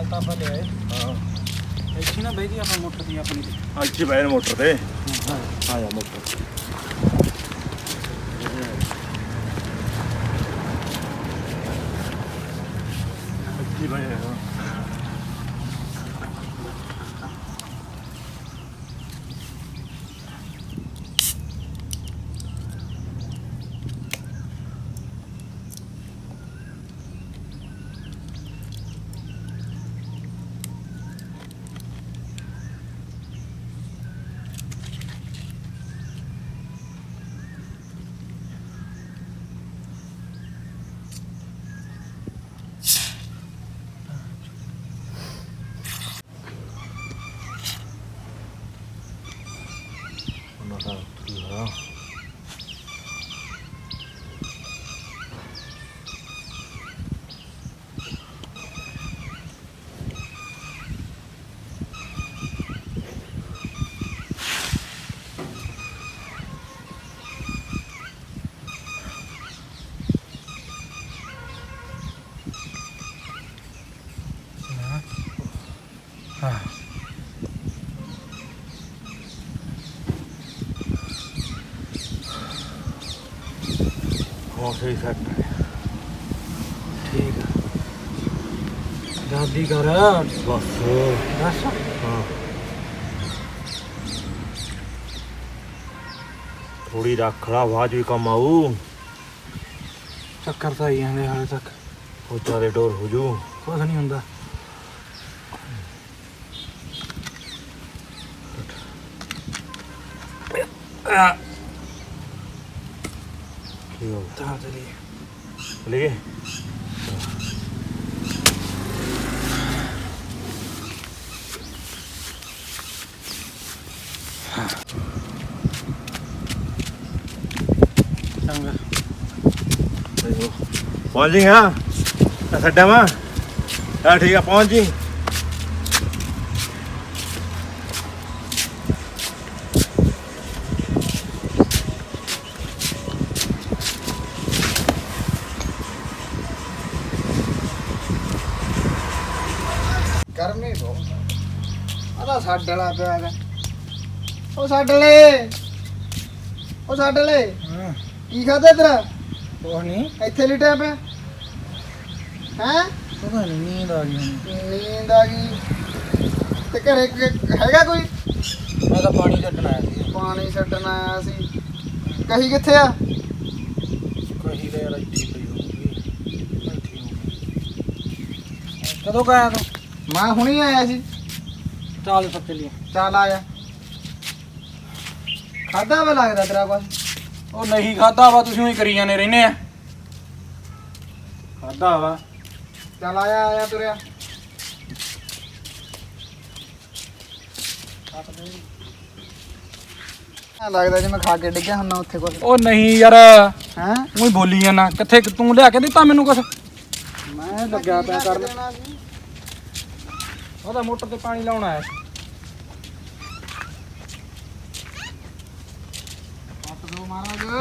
ਮਾਲ ਤਾਂ ਆਪਾਂ ਲਿਆਏ ਹਾਂ ਇੱਥੇ ਨਾ ਬਹਿ ਜੀ ਆਪਾਂ ਮੋਟਰ ਦੀ ਆਪਣੀ ਦੀ। ਅੱਜ ਬੈਨ ਮੋਟਰ ਤੇ ਹਾਂ ਆ ਜਾ ਮੋਟਰ ਅੱਛੀ ਬੈਨ 이거 요. ਹੋ ਸਹੀ ਸੈੱਟ ਠੀਕ ਆ। ਜਲਦੀ ਕਰ ਬਸ। ਦੱਸ। ਹਾਂ। ਥੋੜੀ ਰੱਖ ਲਾ ਆਵਾਜ਼ ਵੀ ਕੰਮ ਆਊ। ਚੱਕਰ ਤਾਂ ਆਈ ਜਾਂਦੇ ਹਾਲੇ ਤੱਕ। ਉਹ ਚਾਰੇ ਡੋਰ ਹੋ ਜੂ। ਕੁਛ ਨਹੀਂ ਹੁੰਦਾ। ਕੀ ਹੋ ਤਾਂ ਚਲੀ ਲੈ ਚੰਗਾ ਪਹੁੰਚ ਜੀ ਹਾਂ ਛੱਡਾਂ ਵਾ ਆ ਠੀਕ ਆ ਪਹੁੰਚ ਜੀ ਗਰਮੀ ਬਹੁਤ ਆਦਾ ਛੱਡ ਵਾਲਾ ਪਿਆ ਹੈਗਾ ਉਹ ਛੱਡ ਲੈ। ਉਹ ਛੱਡ ਲੈ। ਹਾਂ। ਕੀ ਖਾਦਾ ਤੇਰਾ ਕੁਛ ਨਹੀਂ। ਇੱਥੇ ਲਿਟਿਆ ਪਿਆ। ਹੈ? ਪਤਾ ਨਹੀਂ ਨੀਂਦ ਆ ਗਈ ਨੀਂਦ ਆ ਗਈ। ਤੇ ਘਰੇ ਕ- ਹੈਗਾ ਕੋਈ? ਮੈਂ ਤਾਂ ਪਾਣੀ ਕੱਢਣ ਆਇਆ ਸੀ। ਪਾਣੀ ਛੱਡਣ ਆਇਆ ਸੀ। ਕਹੀ ਕਿੱਥੇ ਆ? ਕਹੀ ਲੈ ਯਾਰ ਇੱਥੇ ਪਈ ਹੋਊਗੀ। ਇੱਥੇ ਹੋਊਗੀ। ਕਦੋਂ ਕਾਇਆ ਤੂੰ? ਮੈਂ ਹੁਣੀ ਆਇਆ ਸੀ। ਚੱਲ ਤਾਂ ਚੱਲੀਏ। ਚੱਲ ਆ ਜਾ। ਖਾਦਾ ਵਾ ਲੱਗਦਾ ਤੇਰਾ ਕੁਛ? ਉਹ ਨਹੀਂ ਖਾਦਾ ਵਾ ਤੁਸੀਂ ਹੀ ਕਰੀ ਜਾਂਦੇ ਰਹਿੰਦੇ ਆ। ਖਾਦਾ ਵਾ। ਚੱਲ ਆਇਆ ਆਇਆ ਤੁਰਿਆ। ਆ ਲੱਗਦਾ ਜਿਵੇਂ ਖਾ ਕੇ ਡਿੱਗਿਆ ਹੁੰਦਾ ਉੱਥੇ ਕੁਛ। ਉਹ ਨਹੀਂ ਯਾਰ ਹੈ? ਤੂੰ ਹੀ ਬੋਲੀ ਜਾਣਾ ਕਿੱਥੇ ਤੂੰ ਲਿਆ ਕੇ ਦਿੱਤਾ ਮੈਨੂੰ ਕੁਛ? ਮੈਂ ਲੱਗਿਆ ਪਿਆ ਕਰਨ। ਉਹਦਾ ਮੋਟਰ ਤੇ ਪਾਣੀ ਲਾਉਣ ਆਇਆ ਸੀ। ਹੱਥ ਦੋ ਮਹਾਰਾਜ।